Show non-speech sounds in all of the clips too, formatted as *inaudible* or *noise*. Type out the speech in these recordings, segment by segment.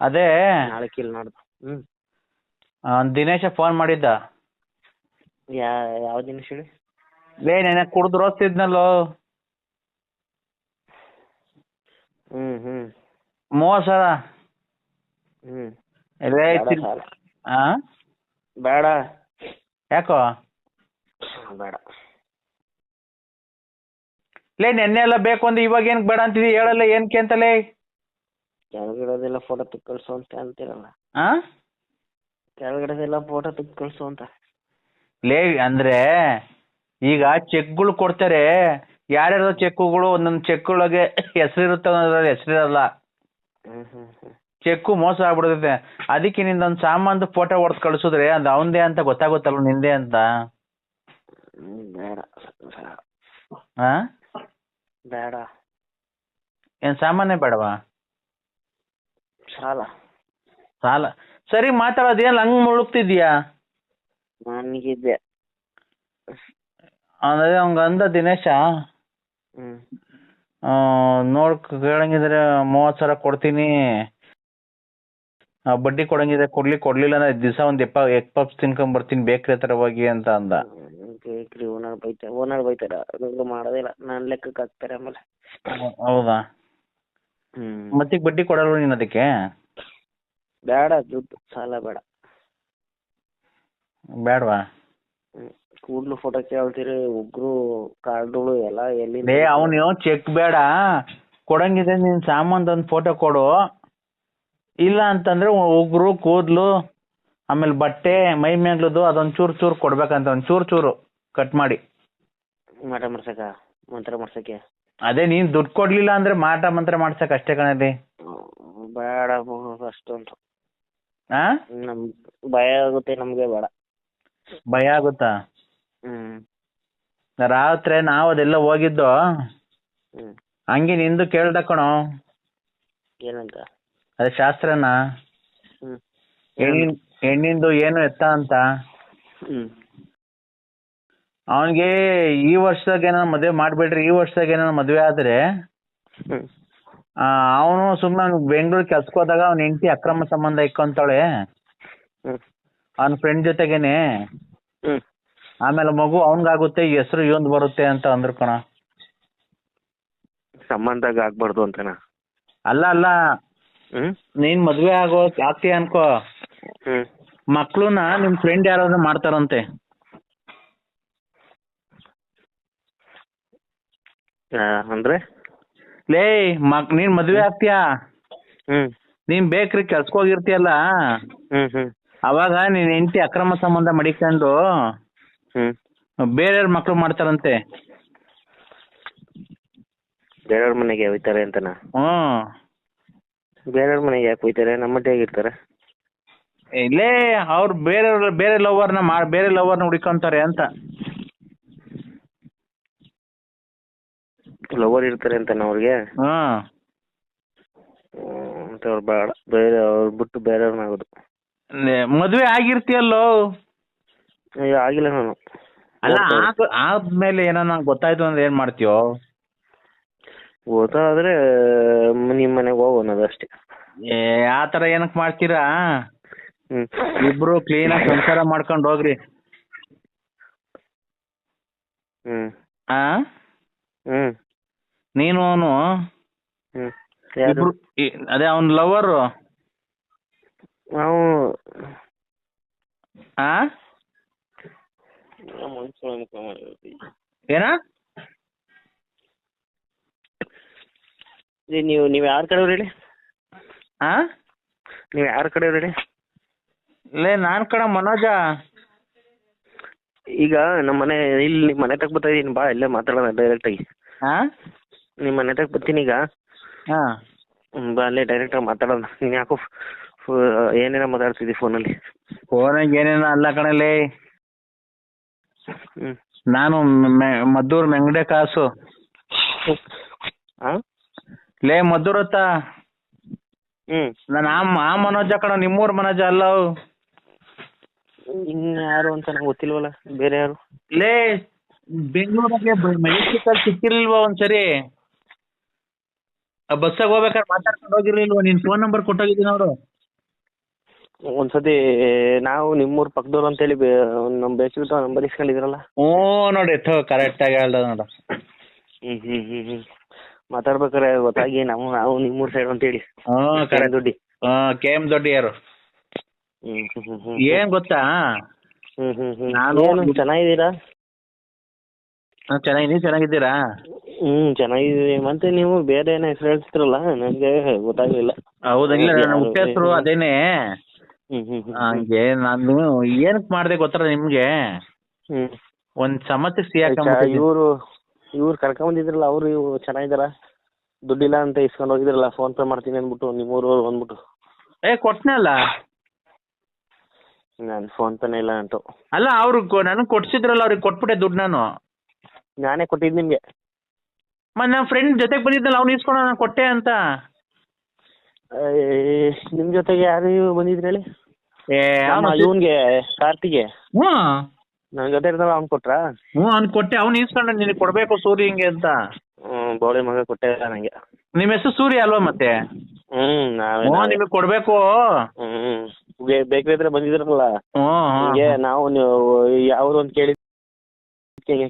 ಅದೇ ನಾಳೆ ಕಿಲ್ ನಾಡ್ದು. ಹ್ಞೂ ಆ, ದಿನೇಶ ಫೋನ್ ಮಾಡಿದ್ದ. ಯಾ ಯಾವ ದಿನ ಹೇಳಿ? ಲೇ ನೆನೆ ಕುಡ್ದು ರೋಸ್ತಿದ್ನಲ್ಲೋ ಹ್ಮ್ ಹ್ಮ್. ಮೋಸ ಸಾವಿರ. ಲೇ ಬೇಡ ತಿನ್- ಸಾಲ ಆ? ಬೇಡ. ಯಾಕೋ? ಬೇಡ. ಲೇ ನೆನ್ನೆ ಎಲ್ಲ ಬೇಕು ಅಂದ್ರೆ ಇವಾಗ ಏನ್ ಬೇಡ ಅಂತಿದಿ? ಹೇಳಲ್ಲ ಏನಕ್ಕೆ ಅಂತಲೇ? ಕೆಳಗಿಡೋದೆಲ್ಲ ಫೋಟೋ ತೆಗ್ ಕಳ್ಸು ಅಂತ ಅಂತೀರಲ್ಲ? ಆ? ಕೆಳಗಡೆದೆಲ್ಲ ಫೋಟೋ ತೆಗ್ ಕಳ್ಸು ಅಂತ. ಲೇ ಅಂದ್ರೆ ಈಗ ಚೆಕ್ಗಳು ಕೊಡ್ತಾರೆ ಯಾರ್ಯಾರೋ ಚೆಕ್ಗಳು ಒಂದೊಂದು ಚೆಕ್ಗಳಿಗೆ ಹೆಸರಿರುತ್ತೆ ಒಂದೊಂದ್ರಲ್ಲಿ ಹೆಸರಿರಲ್ಲ. ಹ್ಞೂ ಚೆಕ್ಕು ಮೋಸ ಆಗ್ಬಿಡುತ್ತೆ. ಅದಕ್ಕೆ ನಿಂದೊಂದು ಸಾಮಾನ್ದು ಫೋಟೋ ಹೊಡೆದು ಕಳ್ಸಿದ್ರೆ ಅದು ಅವಂದೇ ಅಂತ ಗೊತ್ತಾಗುತ್ತಲ್ಲ ನಿಂದೆ ಅಂತ? ಹಾ ಬೇಡ. ಆ? ಬೇಡ. ಏನು ಸಾಮಾನ್ಯ ಬೇಡವಾ? ಸಾಲ ಸಾಲ ಸರಿ ಮಾತಾಡೋದೇನ್ ಹಂಗ್ ಮುಳುಗ್ತಿದ್ಯಾ ನನಗಿದ್ದೆ ಅದೇ ಅವಂಗ ಅಂದ ದಿನೇಶ ಹ್ಮ್. ಆ, ನೋಡ್ ಕೇಳಂಗಿದ್ರೆ ಮೂವತ್ ಸಾವಿರ ಕೊಡ್ತೀನಿ. ಆ, ಬಡ್ಡಿ ಕೊಡಂಗಿದ್ರೆ ಕೊಡ್ಲಿ ಕೊಡ್ಲಿಲ್ಲ ಅಂದ್ರೆ ದಿವಸ ಒಂದ್ ಎಪ್ಪ ಎಗ್ ಪಪ್ಸ್ ತಿನ್ಕೊಂಡ್ ಬರ್ತೀನಿ ಬೇಕ್ರಿ ಹತ್ರ ಹೋಗಿ ಅಂತ ಅಂದ. ಬೇಕ್ರಿ ಓನರ್ ಬೈತಾರೆ ಓನರ್ ಬೈತಾರೆ. ಅದು ಮಾಡೋದಿಲ್ಲ ನನ್ನ ಲೆಕ್ಕಕ್ಕೆ ಹಾಕ್ತಾರೆ ಆಮೇಲೆ. ಹೌದಾ? ಹ್ಞೂ ಮತ್ತೀಗ ಬಡ್ಡಿ ಕೊಡಲ್ವ ನೀನು ಅದಕ್ಕೆ? ಬೇಡ ದುಡ್ಡು ಸಾಲ ಬೇಡ. ಬೇಡವಾ? ಕೂಡ್ಲು ಫೋಟೋ ಕೇಳ್ತೀರಿ ಉಗ್ರು ಕಾರ್ಡುಗಳು ಎಲ್ಲ ಎಲ್ಲಿ ಲೇ ಅವನು ಚೆಕ್ ಬೇಡ. ಕೊಡಂಗಿದ್ರೆ ನೀನ್ ಸಾಮಾನ್ದು ಒಂದು ಫೋಟೋ ಕೊಡು. ಇಲ್ಲ ಅಂತಂದ್ರೆ ಉಗ್ರು ಕೂದ್ಲು ಆಮೇಲೆ ಬಟ್ಟೆ ಮೈ ಮೇಗ್ಲದು ಅದೊಂದ್ ಚೂರು ಚೂರು ಕೊಡ್ಬೇಕಂತ ಒಂದ್ ಚೂರು ಚೂರು ಕಟ್ ಮಾಡಿ. ಮಟ ಮರ್ಸಕ ಮಂತ್ರ ಮಾಡ್ಸಕ್ಕೆ? ಅದೇ ನೀನ್ ದುಡ್ಡು ಕೊಡ್ಲಿಲ್ಲ ಅಂದ್ರೆ ಮಾಟ ಮಂತ್ರ ಮಾಡ್ಸಕ್ ಅಷ್ಟೇ ಕಣಲ್ಲಿ. ಬೇಡ ಬಿಡು ಅಷ್ಟೊಂದು. ಆ? ನಮ್ ಭಯ ಆಗುತ್ತೆ ನಮ್ಗೆ ಬೇಡ. ಭಯ ಆಗುತ್ತಾ? ಹ್ಮ್. ರಾತ್ರಿ ನಾವು ಅದೆಲ್ಲ ಹೋಗಿದ್ದು? ಹ್ಮ್. ಹಂಗೆ ನಿಂದು ಕೇಳ್ದ ಕಣೋ. ಏನಂತ? ಅದೇ ಶಾಸ್ತ್ರನ. ಹ್ಮ್. ಹೆಣ್ಣಿನ್ ಹೆಣ್ಣಿಂದು ಏನು ಎತ್ತ ಅಂತ? ಹ್ಮ್. ಅವನಿಗೆ ಈ ವರ್ಷದಾಗ ಏನಾರ ಮದುವೆ ಮಾಡಬೇಡ್ರಿ ಈ ವರ್ಷದಾಗ ಏನಾರ ಮದುವೆ ಆದ್ರೆ ಹ್ಮ್. ಅವನು ಸುಮ್ಮನೆ ಬೆಂಗಳೂರು ಕೆಲ್ಸಕ್ಕೆ ಹೋದಾಗ ಅವ್ನ ಹೆಂಡತಿ ಅಕ್ರಮ ಸಂಬಂಧ ಇಕ್ಕೊಂತಾಳೆ ಹ್ಮ್. ಅವನ ಫ್ರೆಂಡ್ ಜೊತೆಗೇನೆ. ಹ್ಮ್. ಆಮೇಲೆ ಮಗು ಅವನ್ಗಾಗುತ್ತೆ ಹೆಸರು ಇವಂದ್ ಬರುತ್ತೆ ಅಂತ ಅಂದ್ರು ಕಣ. ಸಂಬಂಧ ಆಗ್ಬಾರ್ದು ಅಂತನಾ? ಅಲ್ಲ ಅಲ್ಲ. ಹ್ಮ್. ನೀನ್ ಮದ್ವೆ ಆಗೋ ಆಗ್ತೀಯ ಅನ್ಕೋ. ಹ್ಮ್. ಮಕ್ಳನ್ನ ನಿಮ್ ಫ್ರೆಂಡ್ ಯಾರಾದ್ರೂ ಮಾಡ್ತಾರಂತೆ. ಅಂದ್ರೆ? ಲೇ ಮಕ್ ನೀನ್ ಮದ್ವೆ ಆಗ್ತೀಯಾ? ಹ್ಮ್. ನೀನ್ ಬೇಕ್ರಿ ಕೆಲ್ಸಕ್ ಹೋಗಿರ್ತೀಯಲ್ಲ ಹ್ಮ್ ಹ್ಮ್. ಅವಾಗ ನೀನ್ ಹೆಂಡತಿ ಅಕ್ರಮ ಸಂಬಂಧ ಮಡಿಕೊಂಡು ಹ್ಮ್. ಬೇರೆಯವ್ರ ಮಕ್ಳು ಮಾಡ್ತಾರಂತೆ. ಬೇರೆಯವ್ರ ಮನೆಗೆ ಹೋಯ್ತಾರೆ ಅಂತನಾ? ಹ್ಮ್ ಬೇರೆಯವ್ರ ಮನೆಗೆ ಯಾಕೆ ಹೋಯ್ತಾರೆ ನಮ್ಮ ಮನೆಗೆ ಇರ್ತಾರೆ ಇಲ್ಲೇ ಅವ್ರು ಬೇರೆಯವ್ರ ಬೇರೆ ಲವರ್ನ ಮಾ ಬೇರೆ ಲವರ್ನ ಹುಡ್ಕೊಂತಾರೆ ಅಂತ. ಲವರ್ ಇರ್ತಾರೆ ಅಂತ ಅವ್ರಿಗೆ. ಅಂತವ್ರು ಬೇಡ ಬೇರೆ ಅವ್ರು ಬಿಟ್ಟು ಬೇರೆಯವ್ರನ್ನಾಗೋದು ಆಗೋದು. ಮದ್ವೆ ಆಗಿರ್ತೀಯಲ್ಲೋ? ಅಯ್ಯೋ ಆಗಿಲ್ಲ ನಾನು. ಅಲ್ಲ ಆಗ- ಆದ್ಮೇಲೆ ಏನೋ ಗೊತ್ತಾಯ್ತು ಅಂದ್ರೆ ಏನ್ ಮಾಡ್ತೀಯೋ? ಗೊತ್ತಾದ್ರೆ ನಿಮ್ಮ ಮನೆಗೆ ಹೋಗು ಅನ್ನೋದು ಅಷ್ಟೇ. ಏ ಆತರ ತರ ಏನಕ್ ಮಾಡ್ತೀರಾ? ಹ್ಮ್. ಇಬ್ರು ಕ್ಲೀನ್ ಆಗಿ ಸಂಸಾರ ಮಾಡ್ಕೊಂಡು ಹೋಗ್ರಿ. ಹ್ಮ್. ಆ? ಹ್ಮ್. ನೀನು ಅವನು ಹ್ಮ್. ಯಾರು ಇಬ್ರು ಈ- ಅದೇ ಅವ್ನ್ ಲವರ್ ನಾವು ಆ? ಏನ? ಏ, ನೀವು ನೀವು ಯಾರ ಕಡೆಯವ್ರು ಹೇಳಿ? ಆ? ನೀವು ಯಾರ ಕಡೆ ಹೇಳಿ? ಲೇ ನಾನ್ ಕಣ ಮನೋಜ. ಈಗ ನಮ್ಮ ಮನೆ ಇಲ್ಲಿ ನಿಮ್ಮ ಮನೆ ತಗ ಬರ್ತಾ ಇದೀನಿ ಬಾ ಇಲ್ಲೇ ಮಾತಾಡೋಣ ಡೈರೆಕ್ಟ್ ಆಗಿ. ಆ? ನಿಮ್ಮ ಮನೆ ಬರ್ತೀನಿ ಈಗ. ಹಾ. ಬಾ ಅಲ್ಲೇ ಡೈರೆಕ್ಟ್ ಆಗಿ ಮಾತಾಡೋಣ. ನೀನ್ ಯಾಕೋ ಏನೇನೋ ಮಾತಾಡ್ತಿದ್ದಿ ಫೋನಲ್ಲಿ. ಫೋನಾಗ ಏನೇನ ಅಲ್ಲ ಕಣಲೇ ಲೇ. ನಾನು ಮೆ- ಮದ್ದೂರ್ ಮೆಂಗಡೆ ಕಾಸು. ಲೇ ಮದ್ದೂರ್ ಹತ್ತ ಹ್ಮ್. ನಾನು ಆ ಮ- ಆ ಮನೋಜ ಕಣ ನಿಮ್ಮೂರ್ ಮನೋಜ ಅಲ್ಲ ಅವು. ಇನ್ ಯಾರು ಅಂತ ನಂಗೆ ಗೊತ್ತಿಲ್ವಲ್ಲ ಬೇರೆ ಯಾರು? ಲೇ ಬೆಂಗಳೂರಿಗೆ ಮೆಡಿಕಲ್ ಸಿಕ್ಕಿರ್ಲಿಲ್ವಾ ಒಂದ್ಸರಿ? ಬಸ್ಸಾಗ ಹೋಗ್ಬೇಕಾದ್ರೆ ಮಾತಾಡ್ಕೊಂಡು ಹೋಗಿರ್ಲಿಲ್ವಾ ನಿನ್ ಫೋನ್ ನಂಬರ್ ಕೊಟ್ಟೋಗಿದ್ದೀನಿ ಅವರು. ಒಂದ್ಸತಿ ನಾವು ನಿಮ್ಮೂರ್ ಪಕ್ಕದವ್ರು ಅಂತ ಹೇಳಿ ನಮ್ಮ ಬೇಸಿಗೆ ನಂಬರ್ ಇಸ್ಕೊಂಡಿದ್ರಲ್ಲ? ಹ್ಞೂ ನೋಡಿ ಥೋ ಕರೆಕ್ಟಾಗಿ ಹೇಳ್ದ ನೋಡು. ಹ್ಮ್ ಹ್ಮ್ ಹ್ಮ್ ಹ್ಮ್. ಮಾತಾಡ್ಬೇಕಾರೆ ಗೊತ್ತಾಗಿ ನಾವು ನಾವು ನಿಮ್ಮೂರ್ ಸೈಡ್ ಅಂತೇಳಿ. ಹ್ಞೂ ಕರೆಕ್ಟ್ ದುಡ್ಡಿ. ಹಾ ಕೆ ಎಂ ದೊಡ್ಡಿಯರು ಯಾರು ಹ್ಮ್ ಹ್ಮ್ ಹ್ಮ್ ಏನ್ ಗೊತ್ತಾ? ಹ್ಮ್ ಹ್ಮ್ ಹ್ಮ್. ನಾನು- ಚೆನ್ನಾಗಿದ್ದೀರಾ? ನಾವ್ ಚೆನ್ನಾಗಿ ನೀವು ಚೆನ್ನಾಗಿದ್ದೀರಾ? ಹ್ಮ್ ಚೆನ್ನಾಗಿದ್ದೀವಿ. ಮತ್ತೆ ನೀವು ಬೇರೆ ಏನೋ ಹೆಸರು ಹೇಳ್ತಿದ್ರಲ್ಲ? ನನಗೆ ಗೊತ್ತಾಗ್ಲಿಲ್ಲ. ಹೌದಂಗಿಲ್ಲ ಇಲ್ಲ ನನ್ನ ಹುಟ್ಟ ಹೆಸರು ಅದೇನೆ. ಹ್ಮ್ ಹ್ಮ್ ಹ್ಮ್ ಹಂಗೆ ನಾನು ಏನಕ್ ಮಾಡ್ದೆ ಗೊತ್ತಲ್ಲ ನಿಮ್ಗೆ? ಹ್ಮ್. ಒಂದ್ ಸಮಸ್ಯೆ ಇವ್ರು ಇವರು ಇವ್ರು ಕರ್ಕೊಂಬಂದಿದ್ರಲ್ಲ ಅವ್ರು ಇವ್ರು ಚೆನ್ನಾಗಿದಾರ ದುಡ್ಡಿಲ್ಲ ಅಂತ ಇಸ್ಕೊಂಡು ಹೋಗಿದ್ರಲ್ಲ ಫೋನ್ ಪೇ ಮಾಡ್ತೀನಿ ಅಂದ್ಬಿಟ್ಟು ನಿಮ್ಮೂರವ್ರು ಬಂದ್ಬಿಟ್ಟು. ಏ ಕೊಟ್ನಲ್ಲ ನಾನು ಫೋನ್ ಪೇನೆ ಇಲ್ಲ ಅಂತ. ಅಲ್ಲ ಅವ್ರು ನನಗ್ ಕೊಡ್ಸಿದ್ರಲ್ಲ ಅವ್ರಿಗೆ ಕೊಟ್ಬಿಟ್ಟೆ ದುಡ್ಡು ನಾನು ನಾನೇ ಕೊಟ್ಟಿದ್ ನಿಮ್ಗೆ. ಮತ್ತೆ ನಮ್ಮ ಫ್ರೆಂಡ್ ಜೊತೆಗೆ ಬಂದಿದ್ದಲ್ಲ ಅವ್ನು ಇಸ್ಕೊಂಡು ನಾನು ಕೊಟ್ಟೆ ಅಂತ. ನಿಮ್ ಜೊತೆಗೆ ಯಾರು ಬಂದಿದ್ರು ಹೇಳಿ? ಏ ಇವನ್ಗೆ ಕಾರ್ತಿಗೆ. ಹ್ಞೂ ನನ್ನ ಜೊತೆ ಇರ್ತಾವ ಅವ್ನು ಕೊಟ್ರ? ಹ್ಞೂ ಅವ್ನು ಕೊಟ್ಟೆ ಅವ್ನು ಇಸ್ಕೊಂಡ ನಿನಗೆ ಕೊಡ್ಬೇಕು ಸೂರ್ಯ ಹಿಂಗೆ ಅಂತ. ಬೋಳಿ ಮಗ ಕೊಟ್ಟೆ ಇಲ್ಲ ನಂಗೆ. ನಿಮ್ಮ ಹೆಸರು ಸೂರ್ಯ ಅಲ್ವಾ ಮತ್ತೆ? ಹ್ಮ್ ನಾವೇ ಹ್ಞೂ ನಿಮಗೆ ಕೊಡ್ಬೇಕು. ಹ್ಮ್ ಬೇಕ್ರಿ ಹತ್ರ ಬಂದಿದ್ರಲ್ಲ. ಹ್ಞೂ ಹಿಂಗೆ ನಾವು ನೀವು ಯಾವ್ದು ಅಂತ ಕೇಳಿ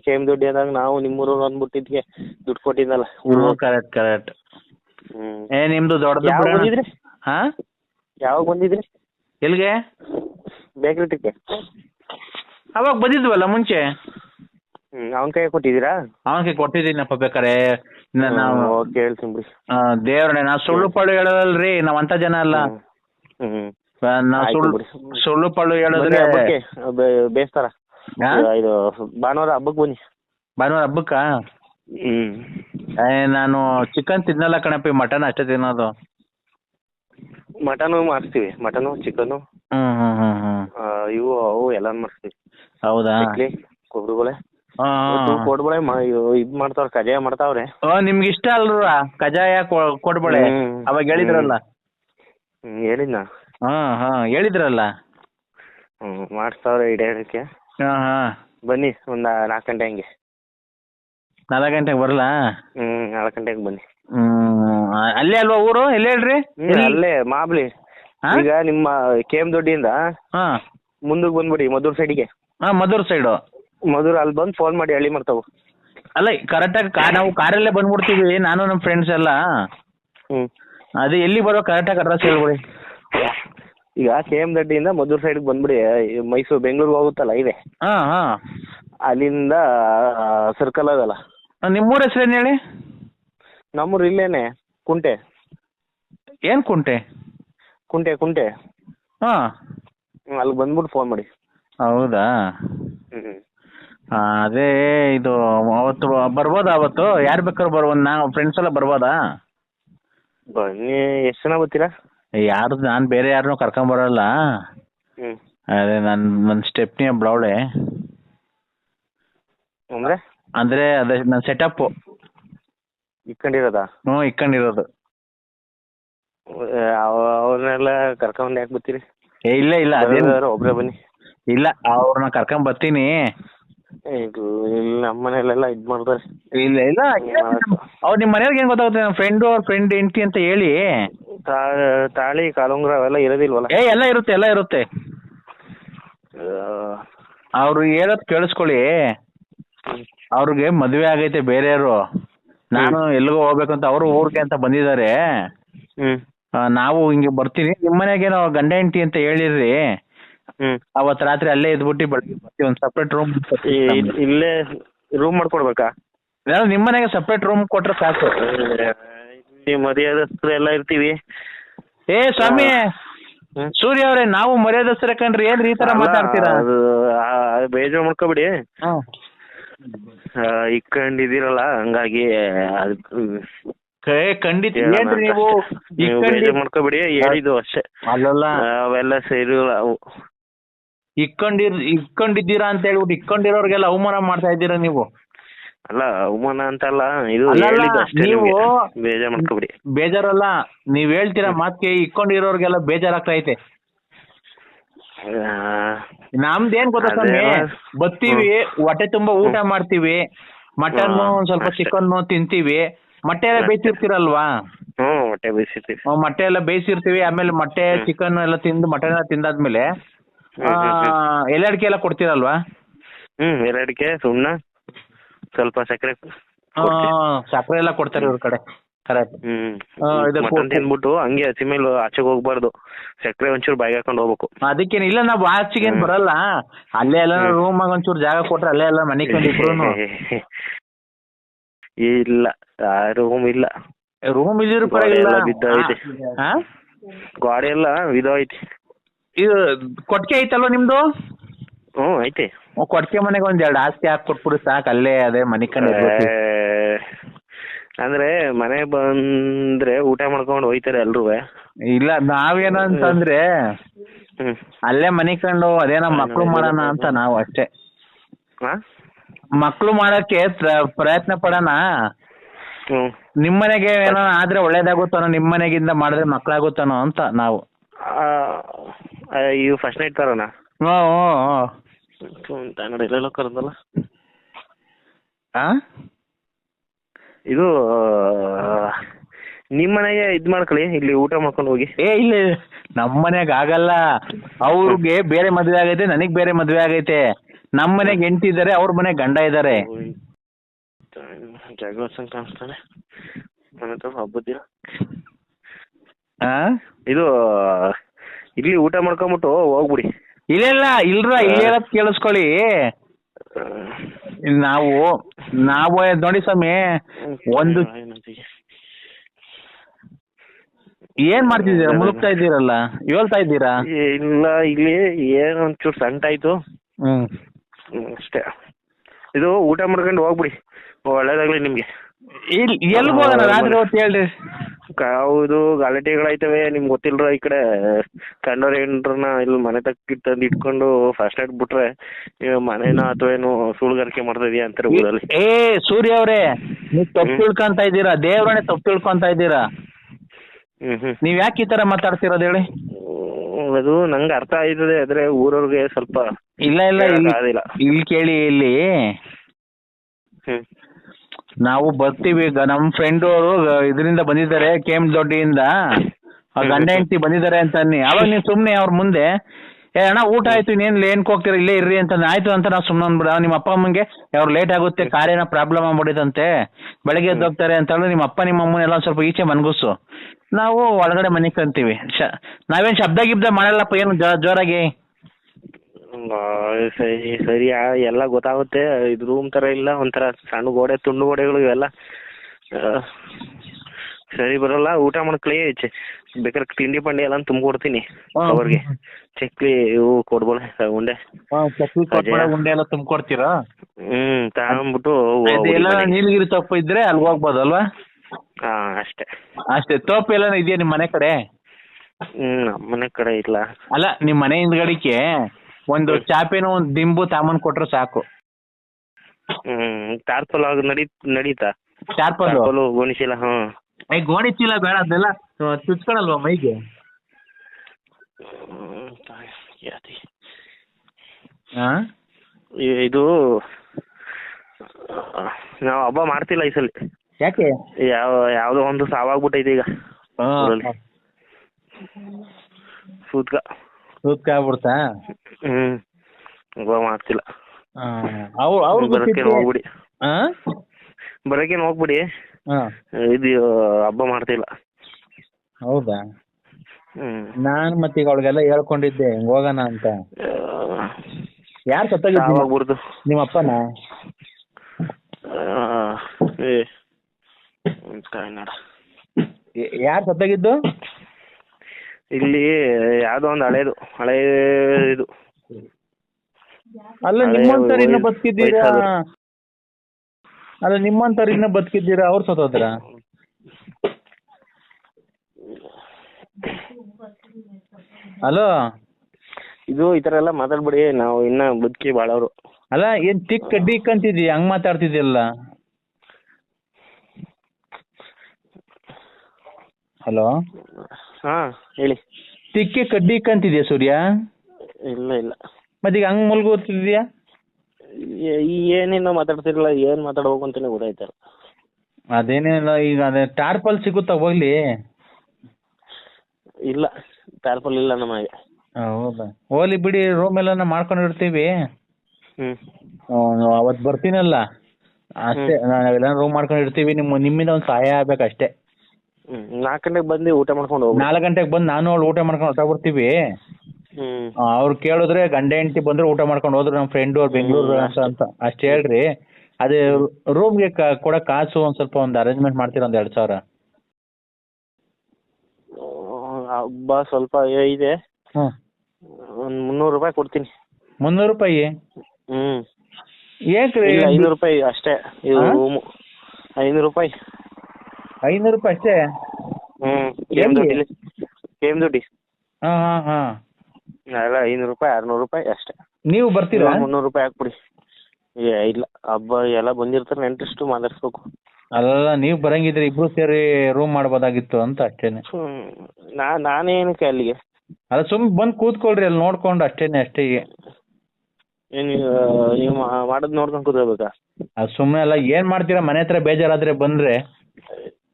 ಕೆ ಎಂ ದುಡ್ಡು ಅಂದಾಗ ನಾವು ನಿಮ್ಮೂರವ್ರು ಅಂದ್ಬಿಟ್ಟಿದ್ಕೆ ದುಡ್ಡು ಕೊಟ್ಟಿದ್ದಲ್ಲ. ಕರೆಕ್ಟ್ ಕರೆಕ್ಟ್ ಏ ನಿಮ್ದು ದೊಡ್ಡದು ಯಾವಾಗ ಬಂದಿದ್ರಿ? ಹಾ? ಯಾವಾಗ ಬಂದಿದ್ರಿ? ಎಲ್ಲಿಗೆ? ಬೇಕ್ರಿ ಟಿಕ್ಕೆ ಅವಾಗ ಬಂದಿದ್ವಲ್ಲ ಮುಂಚೆ? ಅವನ ಕೈ ಕೊಟ್ಟಿದ್ದೀರಾ? ಅವನಿಗೆ ಕೊಟ್ಟಿದ್ದೀನಪ್ಪ ಬೇಕಾರೆ. ನಾವು ಓಕೆ ಹೇಳ್ತೀನಿ ಬಿಡಿ. ದೇವ್ರನೆ ನಾವು ಸುಳ್ಳು ಪಳ್ಳು ಹೇಳೋದಲ್ರಿ ನಾವ್ ಅಂತ ಜನ ಅಲ್ಲ. ನಾವ್ ಸುಳ್ಳು ಸುಳ್ಳು ಪಳ್ಳು ಹೇಳಿದ್ರೆ ಬೇಸ್ತಾರ? ಇದು ಭಾನುವಾರ ಹಬ್ಬಕ್ಕೆ ಬನ್ನಿ. ಭಾನುವಾರ ಹಬ್ಬಕ್ಕ? ಹ್ಮ್. ಏ, ನಾನು ಚಿಕನ್ ತಿನ್ನಲ್ಲ ಕಣಪ್ಪ ಮಟನ್ ಅಷ್ಟೇ ತಿನ್ನೋದು. ಮಟನು ಮಾಡಿಸ್ತೀವಿ ಮಟನು ಚಿಕನು ಹ್ಮ್ ಹ್ಮ್ ಹ್ಮ್ ಹ್ಮ್. ಇವು ಅವು ಎಲ್ಲಾನು ಮಾಡಿಸ್ತೀವಿ ಹೌದಾ? ಚಕ್ಲಿ ಕೊಡ್ಬಳೆ ಇದ್ ಮಾಡ್ತಾವ್ರೆ ಕಜಾಯ ಮಾಡ್ತಾವ್ರೆ. ಓ ನಿಮ್ಗೆ ಇಷ್ಟ ಅಲ್ರ ಕಜಾಯ ಕೊಡ್ಬಳೆ ಅವಾಗ ಹೇಳಿದ್ರಲ್ಲ? ಹೇಳಿದ್ನ. ಹಾ ಹಾ ಹೇಳಿದ್ರಲ್ಲ? ಹ್ಮ್ ಮಾಡಿಸ್ತಾವ್ರೆ ಇಡೇಳಕ್ಕೆ ಹಾ ಹಾ. ಬನ್ನಿ ಒಂದ್ ನಾಲ್ಕ್ ಗಂಟೆ ಹಂಗೆ. ನಾಲ್ಕು ಗಂಟೆಗೆ ಬರಲಾ? ಹ್ಮ್ ನಾಲ್ಕು ಗಂಟೆಗೆ ಬನ್ನಿ. ಹ್ಮ್ ಅಲ್ಲೇ ಅಲ್ವಾ ಊರು? ಎಲ್ಲಿ ಹೇಳ್ರಿ? ಹ್ಮ್, ಎಲ್ಲಿ? ಅಲ್ಲೇ ಮಾಬ್ಲಿ ಹಾ? ಈಗ ನಿಮ್ಮ ಕೆ ಎಂ ದೊಡ್ಡಿಯಿಂದ ಹಾ. ಮುಂದಕ್ಕೆ ಬಂದ್ಬಿಡಿ ಮಧುರ್ ಸೈಡಿಗೆ ಹಾ ಮಧುರ್ ಸೈಡು ಮಧುರ್ ಅಲ್ಲಿ ಬಂದು ಫೋನ್ ಮಾಡಿ ಹಳ್ಳಿ ಮಾಡ್ತಾವು ಅಲ್ಲ ಕರೆಕ್ಟಾಗಿ ಕಾ ನಾವು ಕಾರಲ್ಲೇ ಬಂದ್ಬಿಡ್ತೀವಿ ನಾನು ನಮ್ಮ ಫ್ರೆಂಡ್ಸ್ ಎಲ್ಲ. ಹ್ಮ್. ಅದೇ ಎಲ್ಲಿ ಬರೋ ಕರೆಕ್ಟಾಗಿ ಅಡ್ರೆಸ್ ಹೇಳ್ಬಿಡಿ. ಈಗ ಎಂ ದೊಡ್ಡಿಯಿಂದ ಮಧುರ್ ಸೈಡ್ಗೆ ಬಂದ್ಬಿಡಿ ಮೈಸೂರು ಬೆಂಗಳೂರು ಹೋಗುತ್ತಲ್ಲ ಇದೆ ಹಾ ಹಾ. ಅಲ್ಲಿಂದ ಸರ್ಕಲ್ ಅದಲ್ಲ ನಿಮ್ಮೂರ ಹೆಸರೇನು ಹೇಳಿ? ನಮ್ಮೂರು ಇಲ್ಲೇನೆ ಕುಂಟೆ. ಏನು ಕುಂಟೆ? ಕುಂಟೆ ಕುಂಟೆ. ಹಾ. ಅಲ್ಲಿ ಬಂದ್ಬಿಟ್ಟು ಫೋನ್ ಮಾಡಿ. ಹೌದಾ? ಆ, ಅದೇ ಇದು ಅವತ್ತು ಬರ್ಬೋದಾ ಅವತ್ತು? ಯಾರು ಬೇಕಾದ್ರು ಬರ್ಬೋದು ನಾವು ಫ್ರೆಂಡ್ಸ್ ಎಲ್ಲ ಬರ್ಬೋದಾ? ಬನ್ನಿ ಎಷ್ಟು ಜನ ಬರ್ತೀರಾ? ಯಾರು ನಾನು ಬೇರೆ ಯಾರನ್ನೂ ಕರ್ಕೊಂಡ್ ಬರಲ್ಲ. ಅದೇ ನನ್ನ ನನ್ನ ಸ್ಟೆಪ್ನಿ ಒಬ್ಳವಳೆ ಅಂದ್ರೆ? ಅಂದರೆ ಅದೇ ನನ್ನ ಸೆಟಪ್ಪು ಇಕ್ಕಂಡಿರೋದ? ಹ್ಞೂ ಇಕ್ಕೊಂಡಿರೋದು. ಅವ್ರನ್ನೆಲ್ಲ ಕರ್ಕೊಂಡ್ ಯಾಕೆ ಬರ್ತೀರಿ? ಏ ಇಲ್ಲ ಇಲ್ಲ ಅದೇ ಒಬ್ರೇ ಬನ್ನಿ. ಇಲ್ಲ ಅವ್ರನ್ನ ಕರ್ಕೊಂಡ್ ಬರ್ತೀನಿ. ಇದು ಇಲ್ಲಿ ನಮ್ಮ ಮನೇಲೆಲ್ಲ ಇದ್ ಮಾಡ್ತಾರೆ. ಇಲ್ಲ ಇಲ್ಲ ಅವ್ರ ನಿಮ್ಮ ಮನೆಯವ್ರಿಗೆ ಏನ್ ಗೊತ್ತಾಗುತ್ತೆ? ನಮ್ಮ ಫ್ರೆಂಡು ಅವ್ರ ಫ್ರೆಂಡ್ ಹೆಂಡತಿ ಅಂತ ಹೇಳಿ. ತಾ- ತಾಳಿ ಕಾಲುಂಗ್ರ ಅವೆಲ್ಲ ಇರೋದಿಲ್ವಲ್ಲ? ಏ ಎಲ್ಲ ಇರುತ್ತೆ ಎಲ್ಲ ಇರುತ್ತೆ. ಅವ್ರು ಏನೋ ಕೇಳಿಸ್ಕೊಳ್ಳಿ. ಅವ್ರಿಗೆ ಮದುವೆ ಆಗೈತೆ ಬೇರೆಯವರು. ನಾನು ಎಲ್ಲಿಗೋ ಹೋಗ್ಬೇಕಂತ ಅಂತ ಅವರು ಊರಿಗೆ ಅಂತ ಬಂದಿದ್ದಾರೆ. ಹ್ಮ್. ಆ, ನಾವು ಹಿಂಗೆ ಬರ್ತೀನಿ. ನಿಮ್ಮ ಮನೆಗೇನೋ ಗಂಡ ಹೆಂಡತಿ ಅಂತ ಹೇಳಿರ್ರಿ. ಹ್ಮ್. ಅವತ್ತು ರಾತ್ರಿ ಅಲ್ಲೇ ಇದ್ಬಿಟ್ಟು ಬೆಳಗ್ಗೆ ಬರ್ತೀವಿ. ಒಂದು ಸಪ್ರೇಟ್ ರೂಮ್ ಇಲ್ಲೇ ರೂಮ್ ಮಾಡ್ಕೊಡ್ಬೇಕಾ? ನಿಮ್ ಮನೆಗೆ ಸಪ್ರೇಟ್ ರೂಮ್ ಕೊಟ್ರೆ ಸಾಕು. ನೀವು ಮರ್ಯಾದಸ್ತ್ರ ಎಲ್ಲ ಇರ್ತೀವಿ. ಏ ಸ್ವಾಮಿ ಸೂರ್ಯ ಅವರೇ ನಾವು ಮರ್ಯಾದಸ್ತ್ರ ಕಣ್ರಿ ಏನ್ರಿ ಈ ತರ ಮಾತಾಡ್ತೀರಾ? ಅದು ಬೇಜಾರು ಮಾಡ್ಕೋಬಿಡಿ. ಇಕ್ಕೊಂಡಿದ್ದೀರಲ್ಲ ಹಂಗಾಗಿ ಖಂಡಿತ ಏನ್ರಿ ನೀವು ಬೇಜಾರ್ ಮಾಡ್ಕೋಬಿಡಿ ಹೇಳಿದ್ದು ಅಷ್ಟೇ. ಅಲ್ಲಲ್ಲ. ಅವೆಲ್ಲ ಸೇರಿಲ್ಲ ಅವು ಇಕ್ಕೊಂಡಿರ್ ಇಕ್ಕೊಂಡಿದ್ದೀರಾ ಅಂತ ಹೇಳ್ಬಿಟ್ಟು ಇಕ್ಕೊಂಡಿರೋರ್ಗೆಲ್ಲ ಅವಮಾನ ಮಾಡ್ತಾ ಇದ್ದೀರಾ ನೀವು? ಅಲ್ಲ ಅವಮಾನ ಅಂತಲ್ಲ ಇದು ಅಲ್ಲಲ್ಲ, ಹೇಳಿದ್ದು ಅಷ್ಟೇ ನೀವು- ನಿಮ್ಗೆ. ಬೇಜಾರ್ ಮಾಡ್ಕೋಬಿಡಿ. ಬೇಜಾರಲ್ಲ ನೀವ್ ಹೇಳ್ತೀರಾ ಮಾತ್ಗೆ ಇಕ್ಕೊಂಡಿರೋರ್ಗೆಲ್ಲ ಬೇಜಾರಾಗ್ತೈತೆ. ಐತೆ ನಮ್ದೇನ್ ಗೊತ್ತಾ ಸ್ವಾಮಿ? ಬತ್ತೀವಿ ಹೊಟ್ಟೆ ತುಂಬಾ ಊಟ ಮಾಡ್ತೀವಿ. ಮಟನ್ ಹಾ, ಒಂದ್ ಸ್ವಲ್ಪ ಅಷ್ಟೇ. ಚಿಕನ್ ತಿಂತೀವಿ. ಮೊಟ್ಟೆ ಎಲ್ಲ ಬೇಯಿಸಿರ್ತೀರಲ್ವಾ? ಹ್ಞೂ ಮೊಟ್ಟೆ ಬೇಯಿಸಿರ್ತೀವಿ. ಆ, ಮೊಟ್ಟೆ ಎಲ್ಲ ಬೇಯಿಸಿರ್ತೀವಿ. ಆಮೇಲೆ ಮೊಟ್ಟೆ ಚಿಕನ್ ಎಲ್ಲ ತಿಂದು ಮಟನ್ ಎಲ್ಲ ತಿಂದಾದ್ಮೇಲೆ ಎಲೆ ಅಡಿಕೆ ಎಲ್ಲ ಕೊಡ್ತೀರಲ್ವಾ? ಎಲೆ ಅಡಿಕೆ ಸುಣ್ಣ ಸ್ವಲ್ಪ ಸಕ್ಕರೆ ಸಕ್ಕರೆ ಎಲ್ಲ ಕೊಡ್ತಾರೆ ಇವ್ರ ಕಡೆ. ಕರೆಕ್ಟ್ ಹ್ಮ್ ಮಟನ್ ತಿಂದ್ಬಿಟ್ಟು ಹಂಗೆ ಹಸಿ ಮೇಲೆ ಆಚೆಗೆ ಹೋಗ್ಬಾರ್ದು. ಸಕ್ಕರೆ ಒಂಚೂರು ಬಾಯಿಗೆ ಹಾಕೊಂಡು ಹೋಗ್ಬೇಕು. ಅದಕ್ಕೇನು ಇಲ್ಲ ನಾವು ಆಚೆಗೇನ್ ಬರಲ್ಲ. ಅಲ್ಲೇ ಎಲ್ಲ ರೂಮಾಗ ಒಂಚೂರು ಜಾಗ ಕೊಟ್ರೆ ಅಲ್ಲೇ ಎಲ್ಲ ಮನೆ ಕಂಡು *laughs* ಇಲ್ಲ ರೂಮ್ ಇಲ್ಲ. ರೂಮ್ ಇಲ್ಲಿರೋ ಗೋಡೆ ಪರವಾಗಿಲ್ಲ ಎಲ್ಲ. ಐತಿ ಗಾಡಿ ಎಲ್ಲ ಇದೋಯ್ತು ಇದು ಕೊಟ್ಟಿಗೆ ಐತಲ್ವಾ ನಿಮ್ದು? ಹ್ಞೂ ಐತಿ. ಕೊಟ್ಟಿಗೆ ಮನೆಗೆ ಒಂದ್ ಎರಡು ಆಸ್ತಿ ಹಾಕಿ ಕೊಟ್ಬಿಡು ಸಾಕು ಅಲ್ಲೇ ಅದೇ ಮನೆ ಕಂಡು ಏ, ಅಂದ್ರೆ ಮನೆ ಬಂದ್ರೆ ಊಟ ಮಾಡ್ಕೊಂಡು ಹೋಯ್ತಾರೆ ಎಲ್ರೂ. ಇಲ್ಲ ನಾವೇನಂತಂದ್ರೆ ಹ್ಮ್. ಅಲ್ಲೇ ಮನೆ ಕಂಡು ಅದೇನೋ ಮಕ್ಳು ಮಾಡೋಣ ಅಂತ ನಾವು ಅಷ್ಟೇ. ಹಾ ಮಕ್ಳು ಮಾಡಕ್ಕೆ ಪ್ರ- ಪ್ರಯತ್ನ ಪಡೋಣ. ಹ್ಮ್ ನಿಮ್ಮನೆಗೆ ಏನೋ ಆದ್ರೆ ಒಳ್ಳೇದಾಗುತ್ತಾನೋ ನಿಮ್ಮ ಮನೆಗಿಂದ ಮಾಡಿದ್ರೆ ಮಕ್ಳಾಗುತ್ತಾನೋ ಅಂತ ನಾವು. ಆ, ಇವು ಫಸ್ಟ್ ನೈಟ್ ತರೋಣ ಹ್ಞೂ ಎಲ್ಲೆಲ್ಲೋ ಕರೆದಲ್ಲ ಇದು ನಿಮ್ಮ ಮನೆಗೆ ಇದ್ ಮಾಡ್ಕೊಳ್ಳಿ ಇಲ್ಲಿ ಊಟ ಮಾಡ್ಕೊಂಡು ಹೋಗಿ. ಏ ಇಲ್ಲ ನಮ್ಮ ಮನೆಗ್ ಆಗಲ್ಲ. ಅವ್ರಿಗೆ ಬೇರೆ ಮದ್ವೆ ಆಗೈತೆ ನನಗ್ ಬೇರೆ ಮದ್ವೆ ಆಗೈತೆ. ನಮ್ಮ ಮನೆಗೆ ಹೆಂಡತಿ ಇದಾರೆ ಅವ್ರ ಮನೆಗೆ ಗಂಡ ಇದಾರೆ ಜಾಗ ಕಾಣಿಸ್ತಾನೆ. ಮನೆ ಹತ್ರ ಆ? ಇದು ಇಲ್ಲಿ ಊಟ ಮಾಡ್ಕೊಂಬಿಟ್ಟು ಹೋಗ್ಬಿಡಿ. ಇಲ್ಲ ಇಲ್ಲ ಇಲ್ರ ಇಲ್ಲಿ ಹೇಳೋದ್ ಕೇಳಿಸ್ಕೊಳ್ಳಿ. ನಾವು ನಾವು ನೋಡಿ ಸ್ವಾಮಿ ಒಂದು ಏನ್ ಮಾಡ್ತಿದ್ದೀರಾ? ಮುಳುಗ್ತಾ ಇದ್ದೀರಲ್ಲ? ಹೇಳ್ತಾ ಇದ್ದೀರಾ? ಇಲ್ಲ ಇಲ್ಲಿ ಏನು ಒಂಚೂರು ಸಂಟಾಯ್ತು ಹ್ಮ್. ಹ್ಮ್, ಅಷ್ಟೇ. ಇದು ಊಟ ಮಾಡ್ಕೊಂಡು ಹೋಗ್ಬಿಡಿ. ಒಳ್ಳೇದಾಗ್ಲಿ ನಿಮ್ಗೆ. ಎಲ್ಲಿ ಹೋಗೋಣ ರಾತ್ರಿ ಹೊತ್ತು ಹೇಳ್ರಿ. ಹೌದು ಗಲಾಟೆಗಳಾಯ್ತವೆ ನಿಮ್ಗೆ ಗೊತ್ತಿಲ್ರ ಈ ಕಡೆ. ಕಂಡೋರ್ ಏನ್ರನ್ನ ಇಲ್ಲಿ ಮನೆ ತಕ್ಕ ತಂದು ಇಟ್ಕೊಂಡು ಫಸ್ಟ್ ನೈಟ್ ಬಿಟ್ರೆ ನೀವು ಮನೇನ ಅಥವಾ ಏನು ಸುಳ್ಗಾರಿಕೆ ಮಾಡ್ತಾ ಇದೀಯ ಅಂತಾರೆ ಊರಲ್ಲಿ ಏ ಸೂರ್ಯ ಅವ್ರೆ ನೀವ್ ತಪ್ಪು ತಿಳ್ಕೊಂತ ಇದ್ದೀರಾ? ದೇವ್ರನ್ನೇ ತಪ್ಪು ತಿಳ್ಕೊಂತ ಇದ್ದೀರಾ? ನೀವ್ ಯಾಕೆ ಈ ತರ ಮಾತಾಡ್ತಿರೋದು ಹೇಳಿ? ಅದು ನಂಗೆ ಅರ್ಥ ಆಯ್ತದೆ ಆದ್ರೆ ಊರವ್ರಿಗೆ ಸ್ವಲ್ಪ ಇಲ್ಲ ಇಲ್ಲ ಇಲ್ಲಿ ಕೇಳಿ ಇಲ್ಲಿ. ನಾವು ಬರ್ತೀವಿ. ಈಗ ನಮ್ಮ ಫ್ರೆಂಡ್ ಅವರು ಇದರಿಂದ ಬಂದಿದ್ದಾರೆ ಕೆ ದೊಡ್ಡಿಯಿಂದ ಆ ಗಂಡ ಹೆಂಡತಿ ಬಂದಿದ್ದಾರೆ ಅಂತ ಅನ್ನಿ. ಅವಾಗ ನೀವು ಸುಮ್ಮನೆ ಅವ್ರ ಮುಂದೆ ಏ ಅಣ್ಣ ಊಟ ಆಯ್ತು ಇನ್ನೇನ್ ಲೇನ್ಕ್ ಹೋಗ್ತೀರಾ ಇಲ್ಲೇ ಇರ್ರಿ ಅಂತ ಆಯ್ತು ಅಂತ ನಾವು ಸುಮ್ಮನೆ ಅಂದ್ಬಿಡ. ನಿಮ್ಮ ಅಪ್ಪ ಅಮ್ಮಂಗೆ ಅವ್ರು ಲೇಟ್ ಆಗುತ್ತೆ ಕಾರ್ ಏನೋ ಪ್ರಾಬ್ಲಮ್ ಆಗ್ಬಿಟ್ಟಿದಂತೆ. ಬೆಳಗ್ಗೆ ಎದ್ದು ಹೋಗ್ತಾರೆ ಅಂತ ಹೇಳಿ ನಿಮ್ಮ ಅಪ್ಪ ನಿಮ್ಮ ಅಮ್ಮನೆಲ್ಲ ಸ್ವಲ್ಪ ಈಚೆ ಮನ್ಗುಸು ನಾವು ಒಳಗಡೆ ಮನೆ ಕಂತೀವಿ ಶ ನಾವೇನು ಶಬ್ದ ಗಿಬ್ದ ಮಾಡಲ್ಲಪ್ಪ ಏನು ಜೋರಾಗಿ? ಸರಿ ಸರಿ ಆ, ಎಲ್ಲ ಗೊತ್ತಾಗುತ್ತೆ. ಇದು ರೂಮ್ ತರ ಇಲ್ಲ ಒಂಥರ ಸಣ್ಣ ಗೋಡೆ ತುಂಡು ಗೋಡೆಗಳು ಇವೆಲ್ಲ. ಸರಿ ಬರಲ್ಲ ಊಟ ಮಾಡ್ಕೊಳ್ಳಿ ಚೆ- ಬೇಕಾದ್ರೆ ತಿಂಡಿ ಪಂಡಿ ಎಲ್ಲ ತುಂಬಿಕೊಡ್ತೀನಿ ಹಾ. ಅವ್ರಿಗೆ. ಚಕ್ಲಿ ಇವು ಕೊಡ್ಬೋದ ಉಂಡೆ. ಚಕ್ಲಿ ಅಜಯ. ಉಂಡೆ ಎಲ್ಲ ತುಂಬಿಕೊಡ್ತೀರಾ ಹ್ಮ್ ತಗೊಂಬಿಟ್ಟು ನೀಲಗಿರಿ ತಪ್ಪು ಇದ್ರೆ ಅಲ್ಲಿ ಹೋಗ್ಬೋದಲ್ವಾ ಹಾ ಅಷ್ಟೇ. ಅಷ್ಟೇ ತೋಪ್ ಎಲ್ಲ ಇದೆಯಾ ನಿಮ್ ಮನೆ ಕಡೆ? ಹ್ಮ್ ನಮ್ಮನೆ ಕಡೆ ಇಲ್ಲ. ಅಲ್ಲ ನಿಮ್ ಮನೆ ಹಿಂದ್ಗಡಿಕೆ ಒಂದು ಚಾಪಿನ ಒಂದು ದಿಂಬು ತಾಮನ್ ಕೊಟ್ರೆ ಸಾಕು. ಹ್ಮ್ ಟಾರ್ಪಲ್ ಆಗ ನಡಿ ನಡೀತಾ? ಟಾರ್ಪಲ್ ಗೋಣಿಚೀಲ ಹ್ಮ್. ಏ ಗೋಣಿ ಚೀಲ ಬೇಡ ಅದೆಲ್ಲ ಚುಚ್ಕೊಳಲ್ವಾ ಮೈಗೆ. ಹಾ ಇದು ನಾವು ಹಬ್ಬ ಮಾಡ್ತಿಲ್ಲ ಈ ಸಲ. ಯಾಕೆ? ಯಾವ ಯಾವ್ದೋ ಒಂದು ಸಾವಾಗ್ಬಿಟ್ಟೈತೆ ಈಗ. ಸೂತ್ಕ. ಸೂತ್ಕ ಆಗ್ಬಿಡ್ತಾ? ಹ್ಮ್ ಹಬ್ಬ ಮಾಡ್ತಿಲ್ಲ. ಅವ್ರು ಅವ್ರು ಬರಕ್ಕೇನು ಹೋಗ್ಬಿಡಿ. ಹಾ ಬರಕ್ಕೇನು ಹೋಗ್ಬಿಡಿ. ಹಾ ಇದು ಹಬ್ಬ ಮಾಡ್ತಿಲ್ಲ. ಹೌದಾ? ನಾನ್ ಮತ್ತೀಗ ಅವಳಿಗೆಲ್ಲ ಹೇಳ್ಕೊಂಡಿದ್ದೆ ಹಿಂಗ್ ಹೋಗೋಣ ಅಂತ. ಯಾರ್ ಸತ್ತಾಗಿದ್ದು ನಿಮ್ ನಿಮ್ಮ ಅಪ್ಪನ? ಯಾರು ಸತ್ತಾಗಿದ್ದು? ಇಲ್ಲಿ ಯಾವ್ದೋ ಒಂದು ಹಳೇದು ಹಳೇ ಇದು ಅಲ್ಲ ನಿಮ್ಮಂತವ್ರು ಇನ್ನೂ ಬದುಕಿದ್ದೀರಾ? ಅಲ್ಲ ನಿಮ್ಮಂತವ್ರು ಇನ್ನೂ ಬದುಕಿದ್ದೀರಾ? ಅವ್ರು ಸತ್ತೋದ್ರ ಹಲೋ? ಇದು ಈ ತರ ಎಲ್ಲ ಮಾತಾಡ್ಬೇಡಿ ನಾವು ಇನ್ನ ಬದುಕಿ ಬಾಳವ್ರು ಅಲ್ಲ ಏನ್ ತಿಕ್ ಕಡ್ಡಿ ಕಂತಿದ್ದಿ ಹಂಗ್ ಮಾತಾಡ್ತಿದ್ಯಲ್ಲ? ಹಲೋ? ಹಾ ಹೇಳಿ. ತಿಕ್ಕೆ ಕಡ್ಡಿ ಕಂತಿದ್ಯಾ ಸೂರ್ಯ? ಇಲ್ಲ ಇಲ್ಲ. ಮತ್ತೀಗ ಹಂಗ್ ಮಲ್ಗೋತಿದ್ಯಾ ಏ- ಏನೇನೋ ಮಾತಾಡ್ತಿರಲ್ಲ ಏನ್ ಮಾತಾಡ್ಬೇಕು ಅಂತಾನೆ ಗೊತ್ತಾಯ್ತಲ್ಲ. ಅದೇನಿಲ್ಲ ಈಗ ಅದೇ ಟಾರ್ಪಲ್ ಸಿಗುತ್ತಾ ಹೋಗ್ಲಿ? ಇಲ್ಲ ಟಾರ್ಪಲ್ ಇಲ್ಲ ನಮಗೆ. ಹೌದಾ? ಹೋಗ್ಲಿ ಬಿಡಿ ರೂಮ್ ಎಲ್ಲ ಮಾಡ್ಕೊಂಡಿರ್ತೀವಿ. ಇರ್ತೀವಿ ಅವತ್ತು ಬರ್ತೀನಲ್ಲ. ಅಷ್ಟೇ ನಾವೆಲ್ಲ ರೂಮ್ ಮಾಡ್ಕೊಂಡಿರ್ತೀವಿ ನಿಮ್ಮ ನಿಮ್ಮಿಂದ ಒಂದು ಸಹಾಯ ಆಗ್ಬೇಕು ಅಷ್ಟೇ ಹ್ಞೂ ನಾಲ್ಕು ಗಂಟೆಗೆ ಬಂದು ಊಟ ಮಾಡ್ಕೊಂಡು ಹೋಗಿ ನಾಲ್ಕು ಗಂಟೆಗೆ ಬಂದು ನಾನು ಅವ್ಳು ಊಟ ಮಾಡ್ಕೊಂಡು ಹೊರಟೋಗ್ಬಿಡ್ತೀವಿ ಬರ್ತೀವಿ. ಅವ್ರು ಕೇಳಿದ್ರೆ ಗಂಡ ಹೆಂಡತಿ ಬಂದ್ರೆ ಊಟ ಮಾಡ್ಕೊಂಡು ಹೋದ್ರು ನಮ್ಮ ಫ್ರೆಂಡು ಅವ್ರು ಬೆಂಗಳೂರು ಅಂತ ಅಂತ. ಅಷ್ಟು ಹೇಳ್ರಿ. ಅದೇ ರೂಮ್ಗೆ ಕೊಡೋ ಕಾಸು ಒಂದು ಸ್ವಲ್ಪ ಒಂದು ಅರೇಂಜ್ಮೆಂಟ್ ಮಾಡ್ತೀರಾ ಒಂದು ಎರಡು ಸಾವಿರ? ಹಬ್ಬ ಸ್ವಲ್ಪ ಇದೆ. ಹ್ಞೂ ಒಂದು ಮುನ್ನೂರು ರೂಪಾಯಿ ಕೊಡ್ತೀನಿ. ಮುನ್ನೂರು ರೂಪಾಯಿ? ಹ್ಞೂ ಏಕ್ರಿ ರೀ ಐನೂರು ರೂಪಾಯಿ ಅಷ್ಟೇ. ಇದು ಹಾ? ರೂಮು ಐನೂರು ರೂಪಾಯಿ. ಐನೂರು ರೂಪಾಯಿ ಅಷ್ಟೇ? ಹ್ಮ್ ಕೇಮ್ ಎಲ್ಲಿ? ದುಡ್ಡಿ ಕೇಮ್ ದುಡ್ಡಿ. ಹಾ ಹಾಂ ಹಾಂ. ಎಲ್ಲ ಐನೂರು ರೂಪಾಯಿ ಆರ್ನೂರು ರೂಪಾಯಿ ಅಷ್ಟೇ. ನೀವು ಬರ್ತೀರಾ? ಮುನ್ನೂರು ರೂಪಾಯಿ ಹಾಕ್ಬಿಡಿ. ಏ ಇಲ್ಲ ಹಬ್ಬ ಎಲ್ಲ ಬಂದಿರ್ತಾರೆ ನೆಂಟ್ರಿಷ್ಟು ಮಾತಾಡ್ಸ್ಬೇಕು. ಅಲ್ಲ ನೀವು ಬರಂಗಿದ್ರೆ ಇಬ್ರು ಸೇರಿ ರೂಮ್ ಮಾಡ್ಬೋದಾಗಿತ್ತು ಅಂತ ಅಷ್ಟೇನೆ. ಹ್ಮ್ ನಾ ನಾನೇನಕ್ಕೆ ಅಲ್ಲಿಗೆ? ಅಲ್ಲ ಸುಮ್ ಬಂದ್ ಕೂತ್ಕೊಳ್ರಿ ಅಲ್ಲಿ ನೋಡ್ಕೊಂಡು ಅಷ್ಟೇನೆ ಅಷ್ಟೇ ಏನು ನೀವು ಮಾಡೋದು ನೋಡ್ಕೊಂಡು ಕೂತ್ಕೋಬೇಕಾ? ಅದು ಸುಮ್ಮನೆ ಅಲ್ಲ ಏನ್ ಮಾಡ್ತೀರಾ? ಮನೆ ಹತ್ರ ಬೇಜಾರಾದ್ರೆ ಬಂದರೆ.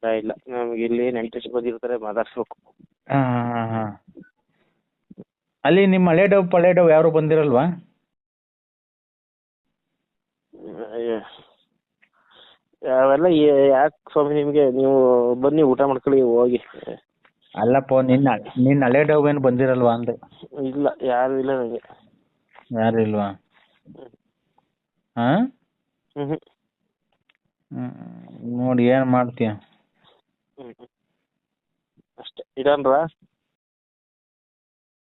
ಇಲ್ಲ ಇಲ್ಲ. ನಮ್ಗೆ ಇಲ್ಲಿ ನೆಂಟ್ರಿಷ್ಟು ಬಂದಿರ್ತಾರೆ ಮಾತಾಡ್ಸ್ಬೇಕು. ಹಾಂ ಹಾಂ ಹಾಂ ಅಲ್ಲಿ ನಿಮ್ಮ ಹಳೆ ಡವ್ ಪಳೆ ಡವ್ ಯಾರು ಬಂದಿರಲ್ವಾ? ಅಯ್ಯೋ. ಅವೆಲ್ಲ ಯಾಕೆ ಸ್ವಾಮಿ ನಿಮಗೆ? ನೀವು ಬನ್ನಿ ಊಟ ಮಾಡ್ಕೊಳ್ಳಿ ಹೋಗಿ. ಅಲ್ಲಪ್ಪ ನಿನ್ನ ನಿನ್ನ ಹಳೆ ಡವ್ ಏನು ಬಂದಿರಲ್ವಾ ಅಂದ್ರೆ ಇಲ್ಲ ಯಾರು ಇಲ್ಲ ನನಗೆ ಯಾರು ಇಲ್ವಾ? ಹಾಂ? ಹ್ಞೂ ನೋಡಿ ಏನು ಮಾಡ್ತೀಯ? ಹ್ಞೂ ಅಷ್ಟೇ. ಇಡನ್ರಾ